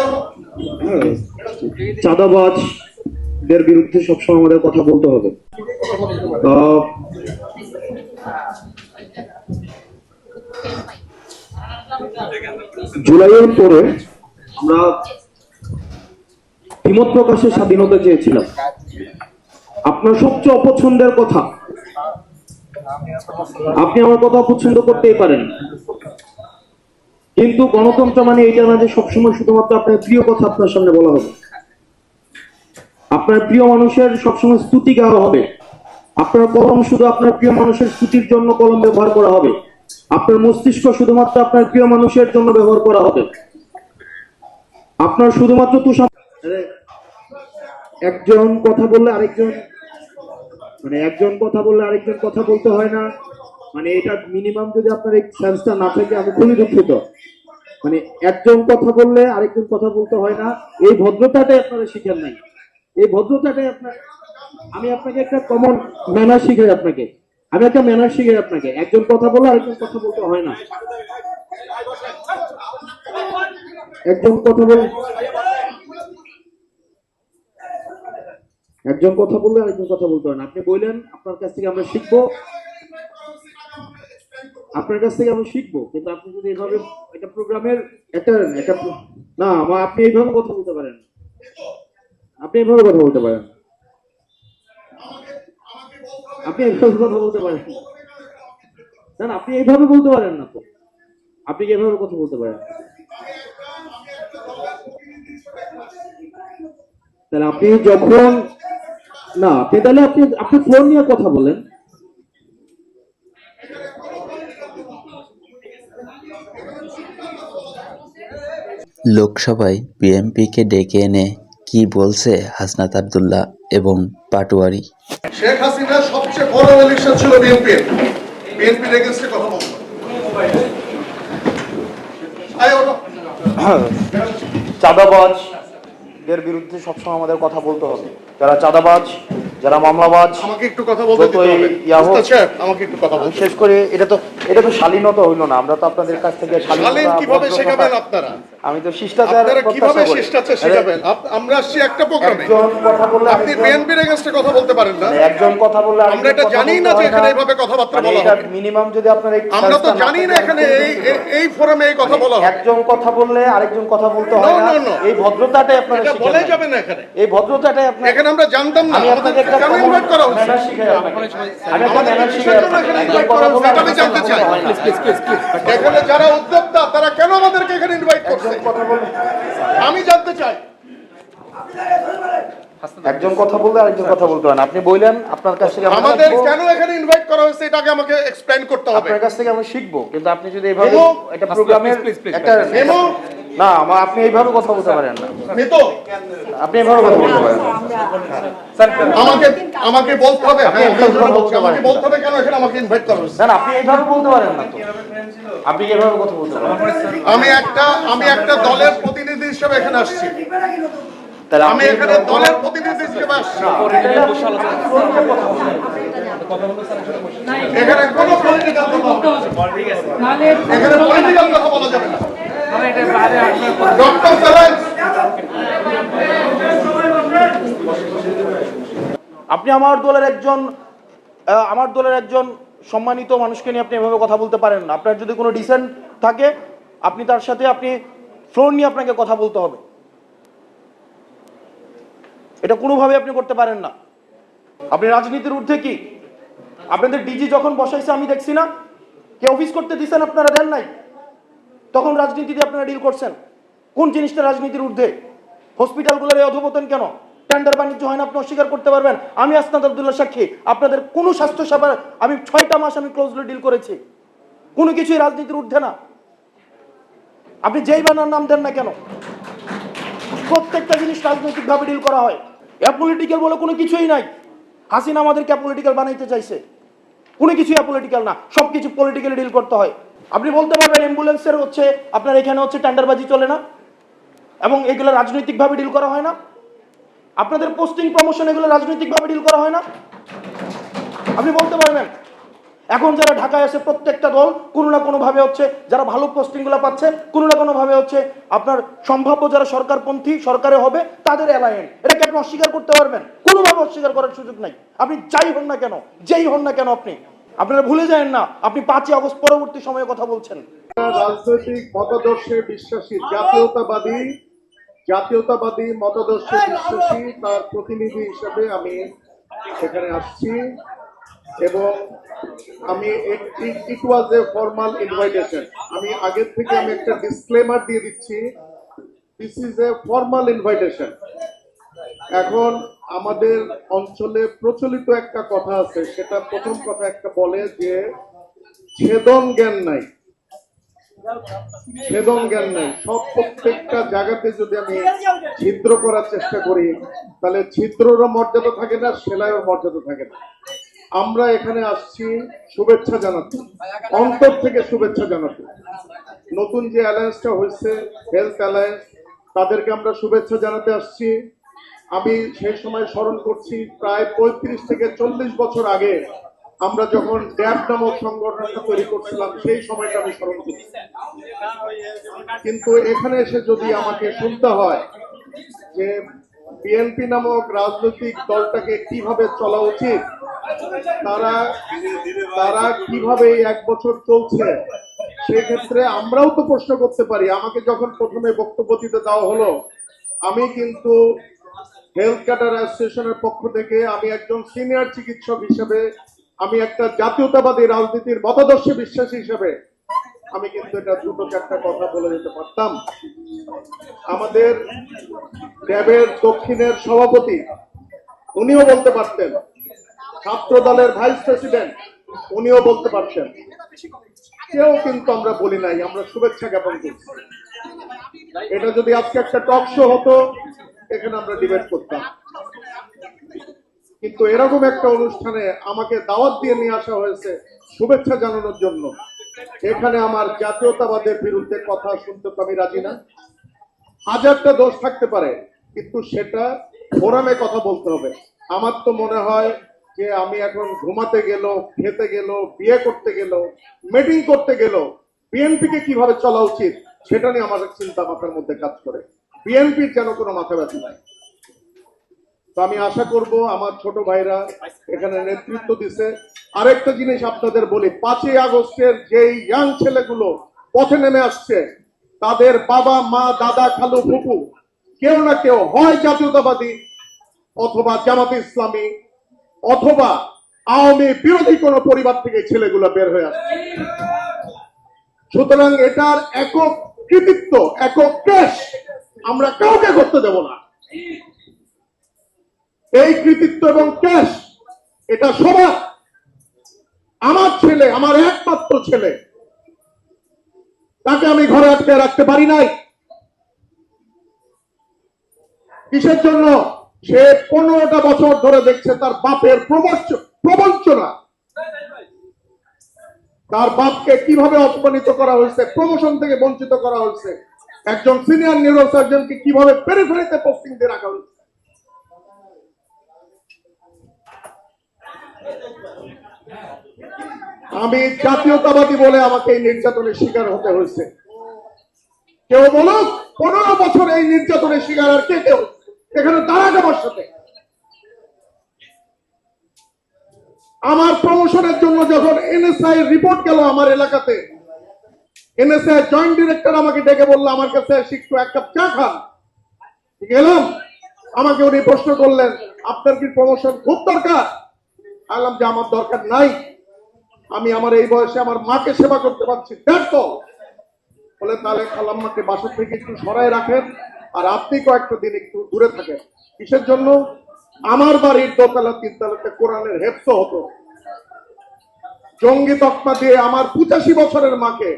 হলো, চাঁদাবাজদের বিরুদ্ধে সবসময় আমাদের কথা বলতে হবে। জুলাইয়ের পরে আমরা বিমত প্রকাশের স্বাধীনতা চেয়েছিলাম। আপনার সবচেয়ে অপছন্দের কথা? আপনি আমার কথা অপছন্দ করতেই পারেন। কিন্তু গণতন্ত্র মানে এইটা না যে সবসময় শুধুমাত্র আপনার প্রিয় কথা আপনার সামনে বলা হবে। আপনার প্রিয় মানুষের সবসময় স্তুতি গাওয়া হবে। আপনার কলম শুধু আপনার প্রিয় মানুষের স্তুতির জন্য কলম ব্যবহার করা হবে। আপনার মস্তিষ্ক শুধুমাত্র আপনার প্রিয় মানুষের জন্য ব্যবহার করা হবে। আপনার শুধুমাত্র তুষার একজন কথা বললে আরেকজন মানে একজন কথা বললে আরেকজন কথা বলতে হয় না। মানে এটা মিনিমাম যদি আপনার এই সেন্সটা না থাকে, আমি খুবই দুঃখিত। মানে একজন কথা বললে আরেকজন কথা বলতে হয় না। এই ভদ্রতাটাই আপনারা শিখেন নাই। এই ভদ্রতাটাই আপনার আমি আপনাকে একটা কমন ম্যানার শিখাই আপনাকে। আমি একটা ম্যানার শিখাই আপনাকে। একজন কথা বললে আরেকজন কথা বলতে হয় না। একজন কথা বলে একজন কথা বললে আরেকজন কথা বলতে পারেন। আপনি বললেন আপনার কাছ থেকে আমরা শিখব। আপনার কাছ থেকে আমরা শিখব কিন্তু আপনি যদি এভাবে একটা প্রোগ্রামের একটা একটা না আমার আপনি এইভাবে কথা বলতে পারেন। আপনি এইভাবে কথা বলতে পারেন। আপনি এইভাবে কথা বলতে পারেন। না। না না, আপনি এইভাবে বলতে পারেন না তো। আপনি কি এভাবে কথা বলতে পারেন? তাহলে আপনি যখন না আপনি তাহলে আপনি আপনি ফোন নিয়ে কথা বলেন। লোকসভায় বিএনপিকে ডেকে এনে কি বলছে হাসনাত আবদুল্লাহ এবং পাটোয়ারি? শেখ হাসিনার সবচেয়ে বড় রিলেশন ছিল বিএনপির। বিএনপির এগেন্স্টে কথা বলতো তাই চাঁদাবাজদের বিরুদ্ধে সবসময় আমাদের কথা বলতে হবে। যারা চাঁদাবাজ যারা মামলাবাজ আমাকে একটু কথা বলতে দিতে হবে। আমাকে একটু কথা বলতে শেষ করে এটা তো এটা তো শালীনতা হইল না আমরা তো আপনাদের কাছ থেকে শালীন কীভাবে শেখাবেন আপনারা? আমি তো শিষ্টাচার কীভাবে শিষ্টাচার শেখাবেন? আমরা আসছি একটা প্রোগ্রামে। একজন কথা বললে আপনি বিএনপির কথা বলতে পারেন না। মানে একজন কথা বললে আমরা এটা জানি না যে হয় এখানে এইভাবে কথাবার্তা মানে বলা হবে। মিনিমাম যদি আপনার আমরা তো জানি না এখানে এই এই- এই ফোরামে এই কথা বলা একজন কথা বললে আরেকজন কথা বলতে হয় না. এই ভদ্রতাটাই আপনারা যাবে না এখানে। এই ভদ্রতাটাই আপনার এখানে আমরা জানতাম না। একটা ইনভাইট করা হচ্ছে। আমি শিখাই আমি জানতে চাই। এখানে যারা উদ্যোক্তা তারা কেন আমাদেরকে এখানে ইনভাইট করছে একজন কথা বললে আমি জানতে চাই। একজন কথা বললে আরেকজন কথা বলতে হয় না। আপনি বললেন আপনার কাছ থেকে আমাদের কেন এখানে ইনভাইট করা হয়েছে এটাকে আমাকে এক্সপ্লেইন করতে হবে। আপনার কাছ থেকে আমরা শিখব কিন্তু আপনি যদি এইভাবে একটা প্রোগ্রামের একটা মেমো? না আমার আপনি এইভাবে কথা বলতে পারেন না। মিতো আপনি এইভাবে কথা বলতে পারেন আমাকে আমাকে বলতে হবে। হ্যাঁ বলতে আমাকে বলতে হবে কেন এখানে আমাকে ইনভাইট করা হয়েছে? না, আপনি এইভাবে বলতে পারেন না তো। আপনি এইভাবে কথা বলতে পারেন? আমি একটা আমি একটা দলের প্রতিনিধি হিসেবে এখানে আসছি। তাহলে আমি আপনি এখানে দলের প্রতিনিধি হিসেবে আসছি। এখানে কোনো পলিটিক্যাল। এখানে পলিটিক্যাল কথা বলা যাবে না। ডক্টর আপনি আমার দলের একজন আমার দলের একজন সম্মানিত মানুষকে নিয়ে আপনি এভাবে কথা বলতে পারেন না। আপনার যদি কোনো ডিসেন্ট থাকে আপনি তার সাথে আপনি ফ্লোর নিয়ে আপনাকে কথা বলতে হবে। এটা কোনোভাবে আপনি করতে পারেন না। আপনি রাজনীতির ঊর্ধ্বে কি? আপনাদের ডিজি যখন বসাইছে, আমি দেখছি না। কে অফিস করতে দিছেন আপনারা? দেন নাই। তখন রাজনীতি দিয়ে আপনারা ডিল করছেন। কোন জিনিসটা রাজনীতির ঊর্ধ্বে? হসপিটালগুলোর এই অধপতন কেন? টেন্ডার বাণিজ্য হয় না, আপনি অস্বীকার করতে পারবেন। আমি আসনাদ আবদুল্লাহ সাক্ষী, আপনাদের কোনো স্বাস্থ্য সেবার আমি ছয়টা মাস আমি ক্লোজলি ডিল করেছি। কোনো কিছুই রাজনীতির ঊর্ধ্বে না। আপনি যেই বানার নাম দেন না কেন? প্রত্যেকটা জিনিস রাজনৈতিকভাবে ডিল করা হয়। অ্যাপলিটিক্যাল বলে কোনো কিছুই নাই। হাসিনা আমাদেরকে অ্যাপলিটিক্যাল বানাইতে চাইছে। কোনো কিছুই অ্যাপলিটিক্যাল না। সব কিছু পলিটিক্যালি ডিল করতে হয়। আপনি বলতে পারবেন অ্যাম্বুলেন্সের হচ্ছে, আপনার এখানে হচ্ছে টেন্ডারবাজি চলে না। এবং এগুলো রাজনৈতিকভাবে ডিল করা হয় না। আপনাদের পোস্টিং প্রমোশন এগুলো রাজনৈতিকভাবে ডিল করা হয় না। আপনি বলতে পারবেন এখন যারা ঢাকায় আছে প্রত্যেকটা দল, কোনো না কোনোভাবে হচ্ছে যারা ভালো পোস্টিংগুলো পাচ্ছে, কোনো না কোনোভাবে হচ্ছে আপনার সম্ভাব্য যারা সরকারপন্থী সরকারে হবে, তাদের অ্যালায়েন্ট এটাকে আপনি অস্বীকার করতে পারবেন। কোনোভাবে অস্বীকার করার সুযোগ নাই। আপনি যাই হন না কেন, যেই হন না কেন আপনি, আপনারা ভুলে যায়েন না, আপনি পাঁচই আগস্ট পরবর্তী সময়ে কথা বলছেন। রাজনৈতিক মতাদর্শে বিশ্বাসী, জাতীয়তাবাদী জাতীয়তাবাদী মতাদর্শে বিশ্বাসী তার প্রতিনিধি হিসেবে আমি সেখানে আসছি। এবং আমি ইট ওয়াজ এ ফর্মাল ইনভাইটেশন আমি আগের থেকে আমি একটা ডিসক্লেমার দিয়ে দিচ্ছি। This is a formal invitation এখন আমাদের অঞ্চলে প্রচলিত একটা কথা আছে, সেটা প্রথম কথা একটা বলে যে ছেদন জ্ঞান নাই। ছেদন জ্ঞান নাই। সব প্রত্যেকটা জায়গাতে যদি আমি ছিদ্র করার চেষ্টা করি, তাহলে ছিদ্ররও মর্যাদা থাকে না সেলাইয়ের মর্যাদা থাকে না। আমরা এখানে আসছি শুভেচ্ছা জানাতে। অন্তর থেকে শুভেচ্ছা জানাতে। নতুন যে অ্যালায়েন্সটা হয়েছে হেলথ অ্যালায়েন্স তাদেরকে আমরা শুভেচ্ছা জানাতে আসছি। আমি সেই সময় স্মরণ করছি, প্রায় পঁয়ত্রিশ থেকে চল্লিশ বছর আগে আমরা যখন ড্যাব নামক সংগঠনটা তৈরি করছিলাম, সেই সময়টা আমি স্মরণ করছি। কিন্তু এখানে এসে যদি আমাকে শুনতে হয় যে বিএনপি নামক রাজনৈতিক দলটাকে কীভাবে চলা উচিত তারা তারা কীভাবে এক বছর চলছে, সেক্ষেত্রে আমরাও তো প্রশ্ন করতে পারি। আমাকে যখন প্রথমে বক্তব্য দিতে দেওয়া হলো, আমি কিন্তু হেলথ ক্যাডার অ্যাসোসিয়েশনের পক্ষ থেকে আমি একজন সিনিয়র চিকিৎসক হিসেবে, আমি একটা জাতীয়তাবাদী রাজনীতির মতাদর্শে বিশ্বাসী হিসেবে, আমি কিন্তু এটা দুটো চারটা কথা বলে দিতে পারতাম। আমাদের ড্যাবের দক্ষিণের সভাপতি, উনিও বলতে পারতেন ছাত্র দলের ভাইস প্রেসিডেন্ট, উনিও বলতে পারছেন। কেউ কিন্তু আমরা বলি নাই, আমরা শুভেচ্ছা জ্ঞাপন করছি। এটা যদি আজকে একটা টক শো হতো, এখানে আমরা ডিবেট করতাম। কিন্তু এরকম একটা অনুষ্ঠানে আমাকে দাওয়াত দিয়ে নিয়ে আসা হয়েছে শুভেচ্ছা জানানোর জন্য। এখানে আমার জাতীয়তাবাদের বিরুদ্ধে কথা শুনতে তো আমি রাজি না। হাজারটা দোষ থাকতে পারে, কিন্তু সেটা ফোরামে কথা বলতে হবে। আমার তো মনে হয় যে আমি এখন ঘুমাতে গেল, খেতে গেল, বিয়ে করতে গেল মিটিং করতে গেল বিএনপি কে কীভাবে চলা উচিত সেটা নিয়ে আমার চিন্তা মাথার মধ্যে কাজ করে। বিএনপির যেন কোনো মাথা ব্যথা নাই। তো আমি আশা করব আমার ছোট ভাইরা এখানে নেতৃত্ব দিছে। আরেকটা জিনিস আপনাদের বলি, পাঁচই আগস্টের যেই ইয়াং ছেলেগুলো পথে নেমে আসছে, তাদের বাবা, মা, দাদা, খালু, ফুপু, কেউ না কেউ হয় জাতীয়তাবাদী অথবা জামাতে ইসলামী অথবা আওয়ামী বিরোধী কোনো পরিবার থেকে ছেলেগুলো বের হয়ে আসছে সুতরাং এটার একক কৃতিত্ব, একক ক্যাশ আমরা কাউকে করতে দেব না। এই কৃতিত্ব এবং ক্যাশ, এটা সবার। আমার ছেলে, আমার একমাত্র ছেলে, তাকে আমি ঘরে আটকে রাখতে পারি নাই। কিসের জন্য? সে পনেরোটা বছর ধরে দেখছে তার বাপের প্রবঞ্চ প্রবঞ্চনা। তার বাপকে কীভাবে অপমানিত করা হয়েছে, প্রমোশন থেকে বঞ্চিত করা হয়েছে, একজন সিনিয়র নিউরো সার্জনকে কীভাবে পেরিফেরিতে পোস্টিং দিয়ে রাখা হয়েছে। আমি জাতীয়তাবাদী বলে আমাকে এই নির্যাতনের শিকার হতে হয়েছে। কেউ বলুক, পনেরো বছর এই নির্যাতনের শিকার আর কে কেউ? এখানে দাঁড়াক আমার সাথে। আমার প্রমোশনের জন্য যখন এনএসআই রিপোর্ট গেল আমার এলাকাতে এনএসআই জয়েন্ট ডিরেক্টর আমাকে ডেকে বলল, আমার কাছে একটু এক কাপ চা খান। গেলাম। আমাকে উনি প্রশ্ন করলেন, আপনার কি প্রমোশন খুব দরকার? বললাম, যে আমার দরকার নাই। আমি আমার এই বয়সে আমার মাকে সেবা করতে পারছি, দেখো বলে, তাহলে খালাম্মাকে বাসা থেকে একটু সরাই রাখেন। আর আপনি কয়েকটা দিন একটু দূরে থাকেন। কিসের জন্য? আমার বাড়ির দোতলা তিনতলাতে কোরআনের হেফস হতো। জঙ্গি তকমা দিয়ে আমার পঁচাশি বছরের মাকে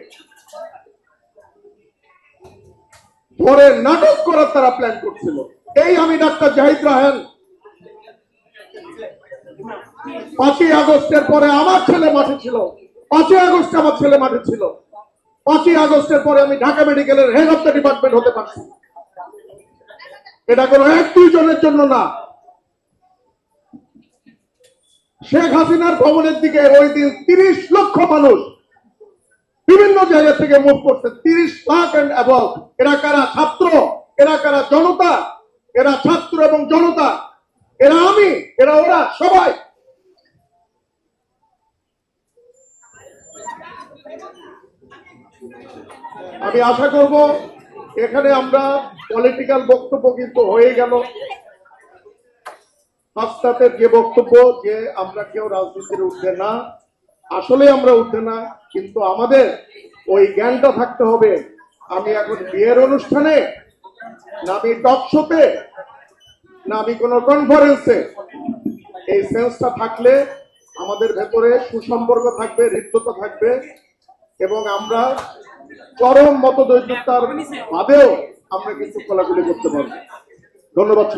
ধরে নাটক করার তারা প্ল্যান করছিল। এই আমি ডাক্তার জাহিদ রাহেন পাঁচই আগস্টের পরে আমার ছেলে মাঠে ছিল। পাঁচই আগস্টে আমার ছেলে মাঠে ছিল। পাঁচই আগস্টের পরে আমি ঢাকা মেডিকেলের হেড অফ দ্য ডিপার্টমেন্ট হতে পারছি। এটা কোনো এক দুই জনের জন্য না। শেখ হাসিনার ভবনের দিকে ওই দিন তিরিশ লক্ষ মানুষ বিভিন্ন জায়গা থেকে মুভ করছে। তিরিশ লাখ অ্যান্ড অ্যাবভ এরা কারা ছাত্র? এরা কারা জনতা? এরা ছাত্র এবং জনতা? এরা আমি? এরা ওরা? সবাই। আমি আশা করব এখানে আমরা পলিটিক্যাল বক্তব্য কিন্তু হয়ে গেল। হাসনাতের যে বক্তব্য যে আমরা কেউ রাজনীতির উঠবে না, আসলে আমরা উঠবে না, কিন্তু আমাদের ওই জ্ঞানটা থাকতে হবে। আমি এখন বিয়ের অনুষ্ঠানে না আমি টক শোতে না আমি কোনো কনফারেন্সে এই সেন্সটা থাকলে আমাদের ভেতরে সুসম্পর্ক থাকবে, হৃদ্যতা থাকবে এবং আমরা চরম মতদৈর্যতার বাদেও আমরা কিন্তু খোলাখুলি করতে পারব। ধন্যবাদ।